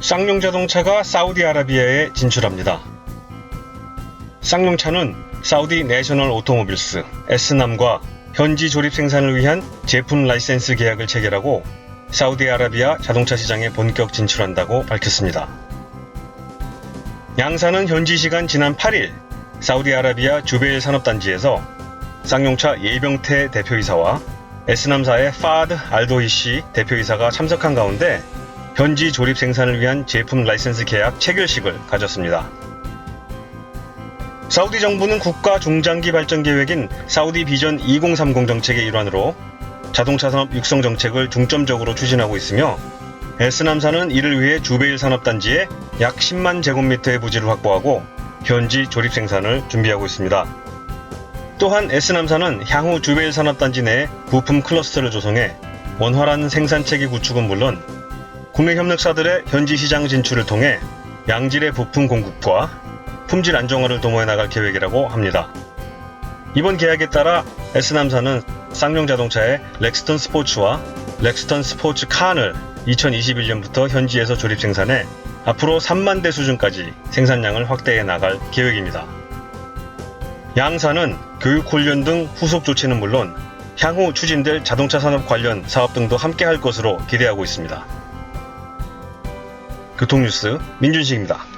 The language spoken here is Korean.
쌍용 자동차가 사우디아라비아에 진출합니다. 쌍용차는 사우디 내셔널 오토모빌스 S남과 현지 조립 생산을 위한 제품 라이센스 계약을 체결하고 사우디아라비아 자동차 시장에 본격 진출한다고 밝혔습니다. 양사는 현지 시간 지난 8일 사우디아라비아 주베일 산업단지에서 쌍용차 예병태 대표이사와 S남사의 파드 알도이시 대표이사가 참석한 가운데 현지 조립 생산을 위한 제품 라이센스 계약 체결식을 가졌습니다. 사우디 정부는 국가 중장기 발전 계획인 사우디 비전 2030 정책의 일환으로 자동차 산업 육성 정책을 중점적으로 추진하고 있으며 S남사는 이를 위해 주베일 산업단지에 약 10만 제곱미터의 부지를 확보하고 현지 조립 생산을 준비하고 있습니다. 또한 S남사는 향후 주베일 산업단지 내 부품 클러스터를 조성해 원활한 생산 체계 구축은 물론 국내 협력사들의 현지 시장 진출을 통해 양질의 부품 공급과 품질 안정화를 도모해 나갈 계획이라고 합니다. 이번 계약에 따라 S남사는 쌍용 자동차의 렉스턴 스포츠와 렉스턴 스포츠 칸을 2021년부터 현지에서 조립 생산해 앞으로 3만 대 수준까지 생산량을 확대해 나갈 계획입니다. 양사는 교육 훈련 등 후속 조치는 물론 향후 추진될 자동차 산업 관련 사업 등도 함께 할 것으로 기대하고 있습니다. 교통뉴스 민준식입니다.